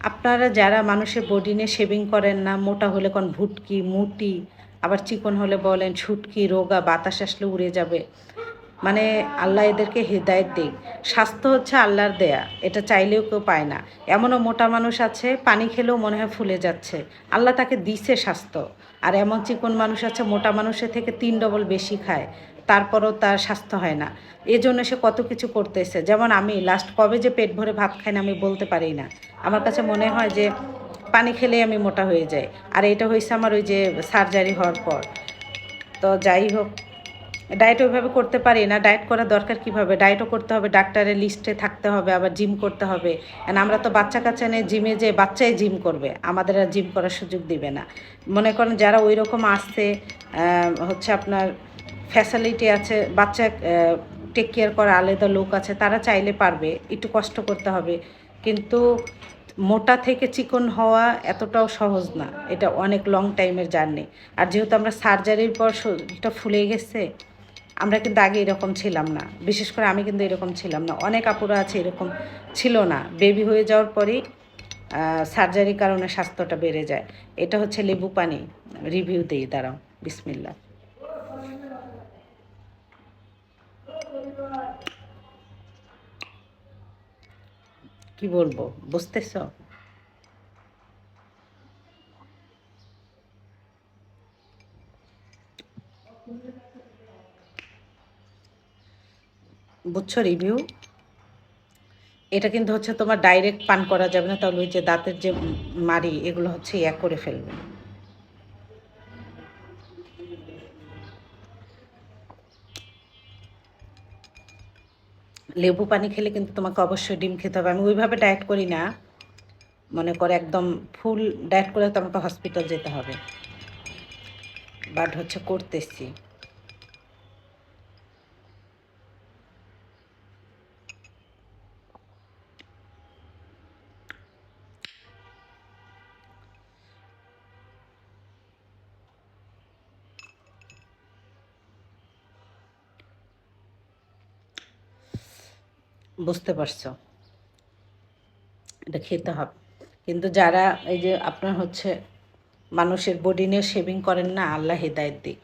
আপনারা যারা মানুষের বডি নিয়ে শেভিং করেন না, মোটা হলে কোন ভুটকি, মুটি, আবার চিকন হলে বলেন ছুটকি, রোগা, বাতাস আসলে উড়ে যাবে। মানে আল্লাহ এদেরকে হেদায়েত দিক। স্বাস্থ্য হচ্ছে আল্লাহর দেয়া, এটা চাইলেও কেউ পায় না। এমনও মোটা মানুষ আছে, পানি খেলেও মনে হয় ফুলে যাচ্ছে। আল্লাহ তাকে দিছে স্বাস্থ্য। আর এমন চিকন মানুষ আছে, মোটা মানুষের থেকে তিন ডবল বেশি খায়। তারপরও তার স্বাস্থ্য হয় না। এই জন্য সে কত কিছু করতেছে। যেমন আমি লাস্ট কবে যে পেট ভরে ভাত খাই না আমি বলতে পারি না। আমার কাছে মনে হয় যে পানি খেলেই আমি মোটা হয়ে যাই। আর এটা হয়েছে আমার ওই যে সার্জারি হওয়ার পর। তো যাই হোক ডায়েট ওইভাবে করতে পারি না। ডায়েট করার দরকার কীভাবে? ডায়েটও করতে হবে, ডাক্তারের লিস্টে থাকতে হবে, আবার জিম করতে হবে। And আমরা তো বাচ্চা কাচ্চা নিয়ে জিমে যে বাচ্চাই জিম করবে। আমাদের আর জিম করার সুযোগ দিবে না। মনে করেন যারা ওই রকম আসছে হচ্ছে আপনার ফ্যাসিলিটি আছে, বাচ্চা টেক কেয়ার করা, আলাদা লোক আছে, তারা চাইলে পারবে, একটু কষ্ট করতে হবে। কিন্তু মোটা থেকে চিকন হওয়া এতটাও সহজ না, এটা অনেক লং টাইমের জার্নি আর যেহেতু আমরা সার্জারির পর শরীরটা ফুলে গেছে, আমরা কিন্তু আগে এরকম ছিলাম না। বিশেষ করে আমি কিন্তু এরকম ছিলাম না। অনেক আপুরা আছে এরকম ছিল না। বেবি হয়ে যাওয়ার পরেই সার্জারির কারণে স্বাস্থ্যটা বেড়ে যায়। এটা হচ্ছে লেবু পানি রিভিউ দিই, দাঁড়াও বিসমিল্লা কি বলব? বুঝতেছ? বুঝছ রিভিউ এটা কিন্তু হচ্ছে তোমার ডাইরেক্ট পান করা যাবে না, তাহলে ওই যে দাঁতের যে মারি এগুলো হচ্ছে ইয়া করে ফেলবে। লেবু পানি খেলে কিন্তু তোমাকে অবশ্যই ডিম খেতে হবে। আমি ওইভাবে ডায়েট করি না। মনে করে একদম ফুল ডায়েট করে তো আমাকে হসপিটাল যেতে হবে। বাট হচ্ছে করতেছি। বুঝতে পারছ? এটা খেতে হবে। কিন্তু যারা এই যে আপনার হচ্ছে মানুষের বডি নিয়ে শেভিং করেন না, আল্লাহ হেদায়ত দিক।